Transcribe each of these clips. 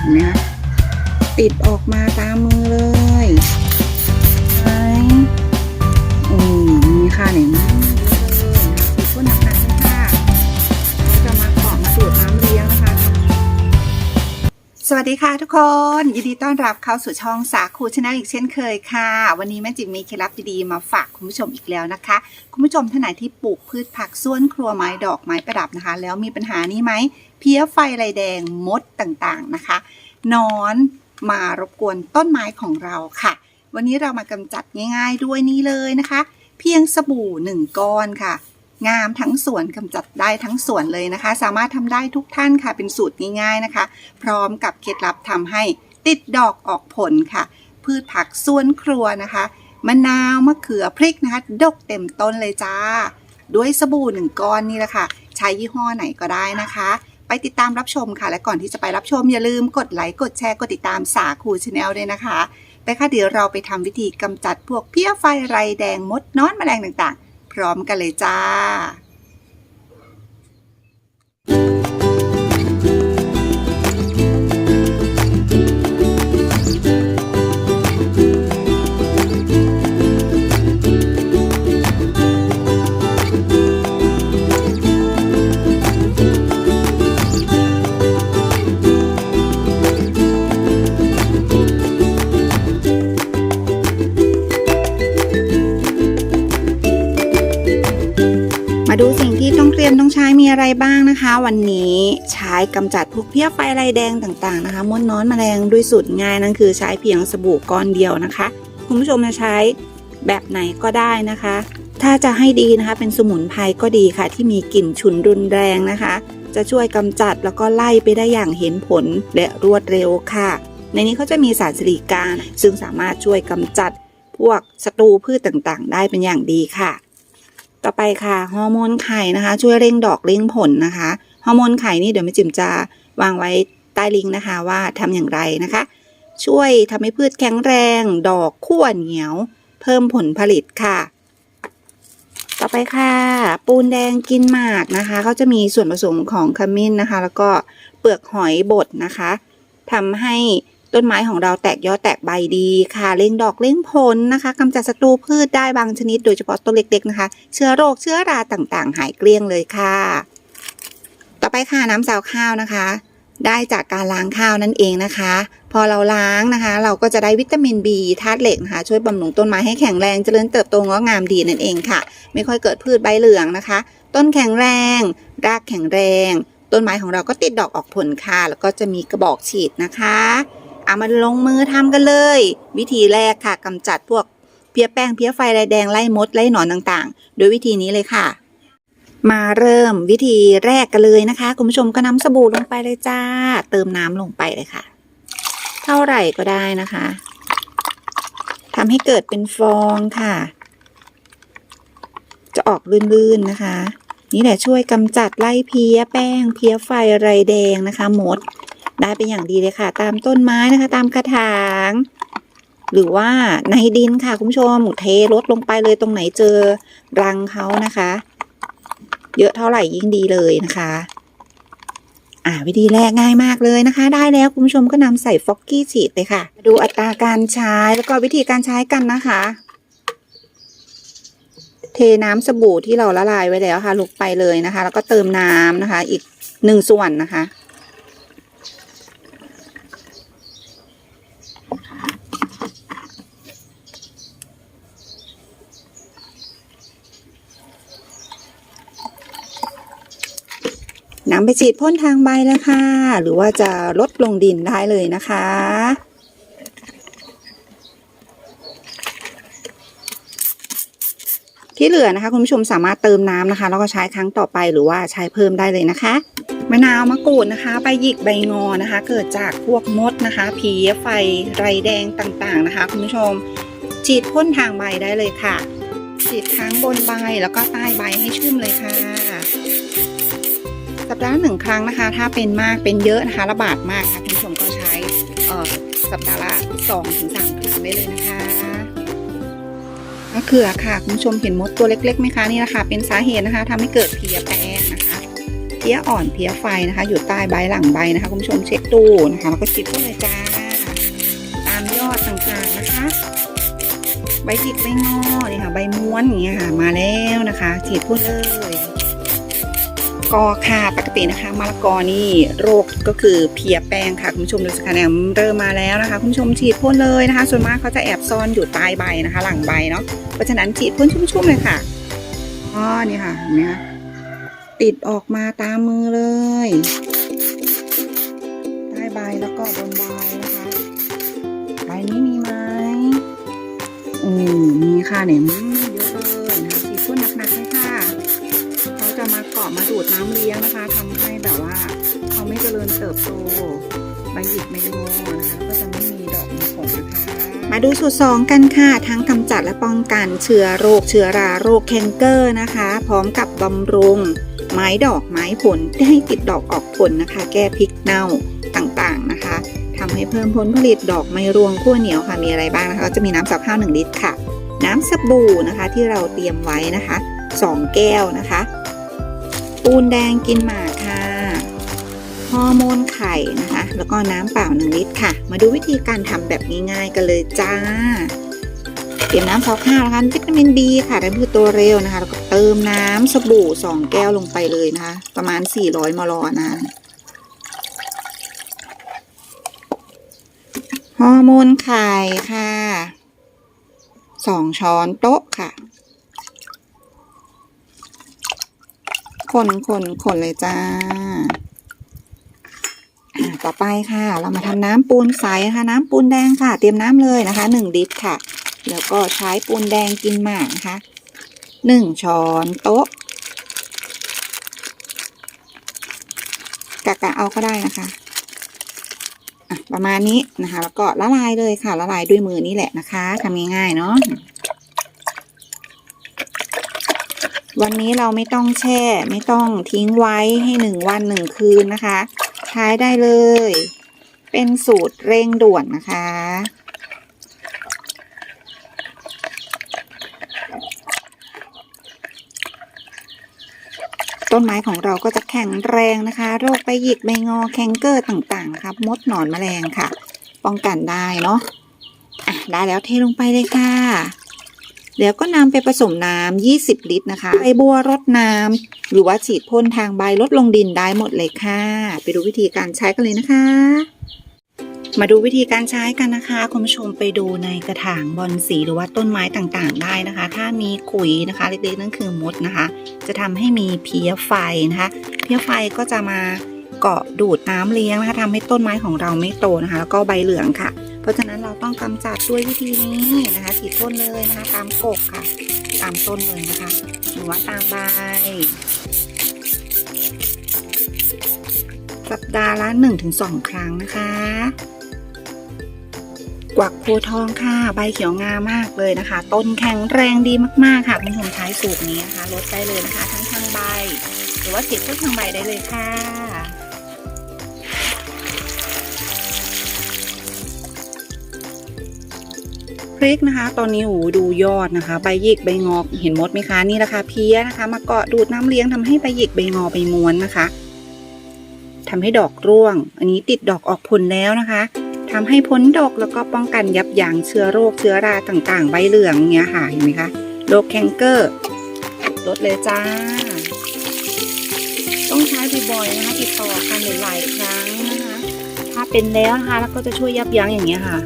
เห็นไหมคะติดออกมาตามมือเลยไหนอืมมีค่ะไหนมาติดก็หนักๆเลยค่ะเราจะมาขอมาดูดน้ำเลี้ยงนะคะ สวัสดีค่ะทุกคน ยินดีต้อนรับเข้าสู่ช่องสาคูชนะอีกเช่นเคยค่ะ วันนี้แม่จิ๋มมีเคล็ดลับดีๆมาฝากคุณผู้ชมอีกแล้วนะคะ คุณผู้ชมท่านไหนที่ปลูกพืชผักสวนครัวไม้ดอกไม้ประดับนะคะ แล้วมีปัญหานี้ไหม เพี้ยไฟลายแดงมดต่างๆนะคะนอนมารบกวนต้นไม้ของเราค่ะ วันนี้เรามากำจัดง่ายๆด้วยนี้เลยนะคะ เพียงสบู่หนึ่งก้อนค่ะ งามทั้งสวนกำจัดได้ทั้งสวนเลยนะคะ สามารถทำได้ทุกท่านค่ะ เป็นสูตรง่ายๆนะคะ พร้อมกับเคล็ดลับทำให้ติดดอกออกผลค่ะ พืชผักสวนครัวนะคะมะนาวมะเขือพริกนะคะดกเต็มต้นเลยจ้า ด้วยสบู่หนึ่งก้อนนี่แหละค่ะ ใช้ยี่ห้อไหนก็ได้นะคะ ไปติดตามรับชมค่ะ และก่อนที่จะไปรับชมอย่าลืมกดไลค์กดแชร์กดติดตามสาคูชาแนลด้วยนะคะ ไปค่ะเดี๋ยวเราไปทำวิธีกำจัดพวกเพี้ยไฟไรแดงมดนอนแมลงต่างๆ พร้อมกันเลยจ้ามา ดูสิ่งที่ต้องเตรียมต้องใช้มีอะไรบ้างนะคะ วันนี้ใช้กำจัดพวกเพี้ยไฟลายแดงต่างๆนะคะมดน้อนแมลงด้วยสูตรง่ายนั่นคือใช้เพียงสบู่ก้อนเดียวนะคะ คุณผู้ชมจะใช้แบบไหนก็ได้นะคะ ถ้าจะให้ดีนะคะ เป็นสมุนไพรก็ดีค่ะ ที่มีกลิ่นฉุนรุนแรงนะคะ จะช่วยกำจัดแล้วก็ไล่ไปได้อย่างเห็นผลและรวดเร็วค่ะ ในนี้เขาจะมีสารสิริการซึ่งสามารถช่วยกำจัดพวกศัตรูพืชต่างๆ ได้เป็นอย่างดีค่ะ ต่อไปค่ะฮอร์โมนไข่นะคะ ช่วยเร่งดอกเร่งผลนะคะฮอร์โมนไข่นี่เดี๋ยวแม่จิ๋มจะวางไว้ใต้ลิงก์นะคะ ว่าทำอย่างไรนะคะ ช่วยทำให้พืชแข็งแรง ดอกขั้วเหนียว เพิ่มผลผลิตค่ะ ต่อไปค่ะ ปูนแดงกินหมากนะคะเขาจะมีส่วนผสมของขมิ้นนะคะ แล้วก็เปลือกหอยบดนะคะทำให้ ต้นไม้ของเราแตกยอดแตกใบดีค่ะเร่งดอกเร่งผลนะคะกำจัดศัตรูพืชได้บางชนิด โดยเฉพาะต้นเล็กๆนะคะ เชื้อโรคเชื้อราต่างๆ หายเกลี้ยงเลยค่ะ ต่อไปค่ะน้ำสาวข้าวนะคะ ได้จากการล้างข้าวนั่นเองนะคะ พอเราล้างนะคะ เราก็จะได้วิตามิน B ธาตุเหล็กนะคะ ช่วยบำรุงต้นไม้ให้แข็งแรงเจริญเติบโตงอกงามดีนั่นเองค่ะ ไม่ค่อยเกิดพืชใบเหลืองนะคะ ต้นแข็งแรง รากแข็งแรง ต้นไม้ของเราก็ติดดอกออกผลค่ะแล้วก็จะมีกระบอกฉีดนะคะ เอามาลงมือทำกันเลย วิธีแรกค่ะกำจัดพวกเพี้ยแป้งเพี้ยไฟลายแดงไล่มดไล่หนอนต่างๆ โดยวิธีนี้เลยค่ะ มาเริ่มวิธีแรกกันเลยนะคะ คุณผู้ชมก็น้ำสบู่ลงไปเลยจ้า เติมน้ำลงไปเลยค่ะ เท่าไหร่ก็ได้นะคะทำให้เกิดเป็นฟองค่ะ จะออกลื่นๆนะคะ นี่แหละช่วยกำจัดไล่เพี้ยแป้งเพี้ยไฟไรแดงนะคะมด ได้เป็นอย่างดีเลยค่ะ ตามต้นไม้นะคะ ตามกระถาง หรือว่าในดินค่ะคุณผู้ชมเทรดลงไปเลยตรงไหนเจอรังเขานะคะ เยอะเท่าไหร่ยิ่งดีเลยนะคะอ่าวิธีแรกง่ายมากเลยนะคะ ได้แล้วคุณผู้ชมก็นำใส่ฟอกกี้ฉีดเลยค่ะ ดูอัตราการใช้แล้วก็วิธีการใช้กันนะคะ เทน้ำสบู่ที่เราละลายไว้แล้วค่ะลงไปเลยนะคะ แล้วก็เติมน้ำนะคะ อีกหนึ่งส่วนนะคะำไปฉีดพ่นทางใบแล้วค่ะ หรือว่าจะลดลงดินได้เลยนะคะ ที่เหลือนะคะ คุณผู้ชมสามารถเติมน้ำนะคะ แล้วก็ใช้ครั้งต่อไปหรือว่าใช้เพิ่มได้เลยนะคะมะนาวมะกรูดนะคะใบหยิกใบงอนะคะ เกิดจากพวกมดนะคะผีไฟไรแดงต่างๆนะคะ คุณผู้ชมฉีดพ่นทางใบได้เลยค่ะฉีดทั้งบนใบแล้วก็ใต้ใบให้ชุ่มเลยค่ะ ดาห์หนึ่งครั้งนะคะ ถ้าเป็นมากเป็นเยอะนะคะ ระบาดมากค่ะคุณผู้ชมก็ใช้สัปดาห์ละสองถึงสามครั้งได้เลยนะคะมะเขือค่ะคุณผู้ชมเห็นมดตัวเล็กๆไหมคะนี่แหละค่ะเป็นสาเหตุนะคะทำให้เกิดเพียแป้งนะคะเพี้ยอ่อนเพี้ยไฟนะคะ อยู่ใต้ใบหลังใบนะคะคุณผู้ชมเช็คดูนะคะแล้วก็ฉีดพ่นเลยจ้าตามยอดต่างๆนะคะ ใบหยิกใบงอนี่ค่ะ ใบม้วนอย่างเงี้ยค่ะ มาแล้วนะคะฉีดพ่นเลย ก็ค่ะปกตินะคะมะละกอนี่โรคก็คือเพียแป้งค่ะคุณผู้ชมดูสิคะเนี่ยเริ่มมาแล้วนะคะ คุณผู้ชมฉีดพ่นเลยนะคะ ส่วนมากเขาจะแอบซ่อนอยู่ใต้ใบนะคะ หลังใบเนาะเพราะฉะนั้นฉีดพ่นชุ่มๆเลยค่ะอ๋อนี่ค่ะเห็นไหมคะติดออกมาตามมือเลยใต้ใบแล้วก็บนใบนะคะใบนี้มีไหมอืมมีค่ะเนี่ย มาดูดน้ำเลี้ยงนะคะทำให้แบบว่าเขาไม่เจริญเติบโตใบหยิกไม่งอนะคะก็จะไม่มีดอกมีผลนะคะมาดูสูตรสองกันค่ะ ทั้งกำจัดและป้องกันเชื้อโรคเชื้อราโรคแคนเกอร์นะคะ พร้อมกับบำรุง ไม้ดอกไม้ผลให้ติดดอกออกผลนะคะ แก้พิษเน่าต่างๆนะคะทำให้เพิ่มผลผลิตดอกไม้รวงขั้วเหนียวค่ะมีอะไรบ้างนะคะก็จะมีน้ำสับข้าว1ลิตรค่ะ น้ำสบู่นะคะที่เราเตรียมไว้นะคะ 2 แก้วนะคะ ปูนแดงกินหมากค่ะฮอร์โมนไข่นะคะ แล้วก็น้ำเปล่า1ลิตรค่ะ มาดูวิธีการทำแบบง่ายๆกันเลยจ้า เตรียมน้ำซาวข้าวนะคะวิตามิน B ค่ะและพืชตัวเร็วนะคะ แล้วก็เติมน้ำสบู่2แก้วลงไปเลยนะคะ ประมาณ 400 มลนะคะฮอร์โมนไข่ค่ะ2ช้อนโต๊ะค่ะ คนคนคนเลยจ้า ต่อไปค่ะ เรามาทำน้ำปูนใสนะคะน้ำปูนแดงค่ะ เตรียมน้ำเลยนะคะหนึ่งลิตรค่ะ แล้วก็ใช้ปูนแดงกินหมากนะคะหนึ่งช้อนโต๊ะกะกะเอาก็ได้นะคะอะประมาณนี้นะคะ แล้วก็ละลายเลยค่ะละลายด้วยมือนี่แหละนะคะทำง่ายๆเนาะ วันนี้เราไม่ต้องแช่ ไม่ต้องทิ้งไว้ให้หนึ่งวันหนึ่งคืนนะคะ ใช้ได้เลย เป็นสูตรเร่งด่วนนะคะ ต้นไม้ของเราก็จะแข็งแรงนะคะ โรคใบหยิกใบงอแคนเกอร์ต่างๆ ครับ มดหนอนแมลงค่ะ ป้องกันได้เนาะอะได้แล้วเทลงไปเลยค่ะ แล้วก็นำไปผสมน้ำ 20 ลิตรนะคะ ใบบัวรดน้ำ หรือว่าฉีดพ่นทางใบลดลงดินได้หมดเลยค่ะ ไปดูวิธีการใช้กันเลยนะคะ มาดูวิธีการใช้กันนะคะคุณผู้ชมไปดูในกระถางบอนสีหรือว่าต้นไม้ต่างๆ ได้นะคะ ถ้ามีขุยนะคะ เล็กๆนั่นคือมดนะคะ จะทำให้มีเพี้ยไฟนะคะ เพี้ยไฟก็จะมา เกาะดูดน้ำเลี้ยงนะคะทำให้ต้นไม้ของเราไม่โตนะคะ แล้วก็ใบเหลืองค่ะ เพราะฉะนั้นเราต้องกำจัดด้วยวิธีนี้นะคะฉีดพ่นเลยนะคะ ตามกกค่ะ ตามต้นเลยนะคะ หรือว่าตามใบสัปดาห์ละ 1-2 ครั้งนะคะ กวักโพทองค่ะ ใบเขียวงามมากเลยนะคะ ต้นแข็งแรงดีมากๆค่ะคุณผู้ชมใช้สูตรนี้นะคะลดได้เลยนะคะ ทั้งทางใบ หรือว่าฉีดพ่นทางใบได้เลยค่ะ พริกนะคะ ตอนนี้โอ้โหดูยอดนะคะ ใบหยิกใบงอกเห็นมดไหมคะนี่แหละค่ะเพี้ยนะคะ มาเกาะดูดน้ำเลี้ยงทำให้ใบหยิกใบงอใบม้วนนะคะทำให้ดอกร่วง อันนี้ติดดอกออกผลแล้วนะคะทำให้พ้นดอกแล้วก็ป้องกันยับยั้งเชื้อโรคเชื้อราต่างๆ ใบเหลืองเนี้ยค่ะเห็นไหมคะโรคแคนเกอร์ลดเลยจ้า ต้องใช้บ่อยๆนะคะติดต่อกันหลายๆครั้งนะคะ ถ้าเป็นแล้วนะคะแล้วก็จะช่วยยับยั้งอย่างเงี้ยค่ะ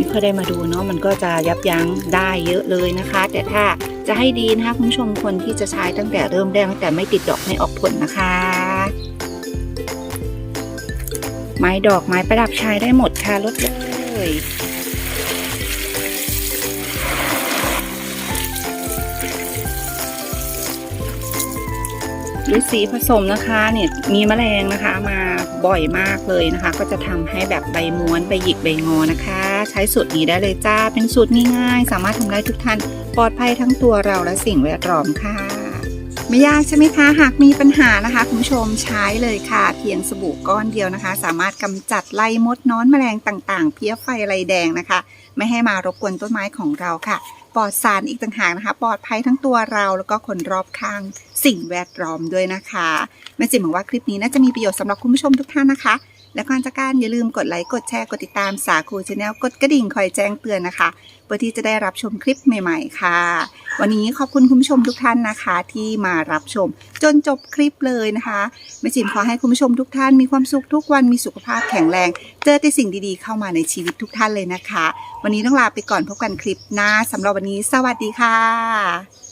ไม่ค่อยได้มาดูเนาะมันก็จะยับยั้งได้เยอะเลยนะคะ แต่ถ้าจะให้ดีนะคะคุณผู้ชมคนที่จะใช้ตั้งแต่เริ่มแรกตั้งแต่ไม่ติดดอกไม่ออกผลนะคะ ไม้ดอกไม้ประดับใช้ได้หมดค่ะลดเลย หรือสีผสมนะคะเนี่ยมีแมลงนะคะมาบ่อยมากเลยนะคะ ก็จะทำให้แบบใบม้วนใบหยิกใบงอนะคะ ใช้สูตรนี้ได้เลยจ้าเป็นสูตรง่ายๆ สามารถทำได้ทุกท่านปลอดภัยทั้งตัวเราและสิ่งแวดล้อมค่ะ ไม่ยากใช่ไหมคะหากมีปัญหานะคะคุณผู้ชมใช้เลยค่ะ เพียงสบู่ก้อนเดียวนะคะ สามารถกำจัดไล่มดน้อนแมลงต่างๆ เพี้ยไฟไรแดงนะคะ ไม่ให้มารบกวนต้นไม้ของเราค่ะ ปลอดสารอีกต่างหากนะคะ ปลอดภัยทั้งตัวเราแล้วก็คนรอบข้างสิ่งแวดล้อมด้วยนะคะแม่จิ๋มหวังว่าคลิปนี้น่าจะมีประโยชน์สำหรับคุณผู้ชมทุกท่านนะคะ และก่อนจากการอย่าลืมกดไลค์กดแชร์กดติดตามสาคูชาแนลกดกระดิ่งคอยแจ้งเตือนนะคะเพื่อที่จะได้รับชมคลิปใหม่ ๆ ค่ะ วันนี้ขอบคุณคุณผู้ชมทุกท่านนะคะ ที่มารับชม จนจบคลิปเลยนะคะแม่จิมขอให้คุณผู้ชมทุกท่านมีความสุขทุกวันมีสุขภาพแข็งแรง เจอแต่สิ่งดีๆเข้ามาในชีวิตทุกท่านเลยนะคะ วันนี้ต้องลาไปก่อนพบกันคลิปหน้าสำหรับวันนี้ สวัสดีค่ะ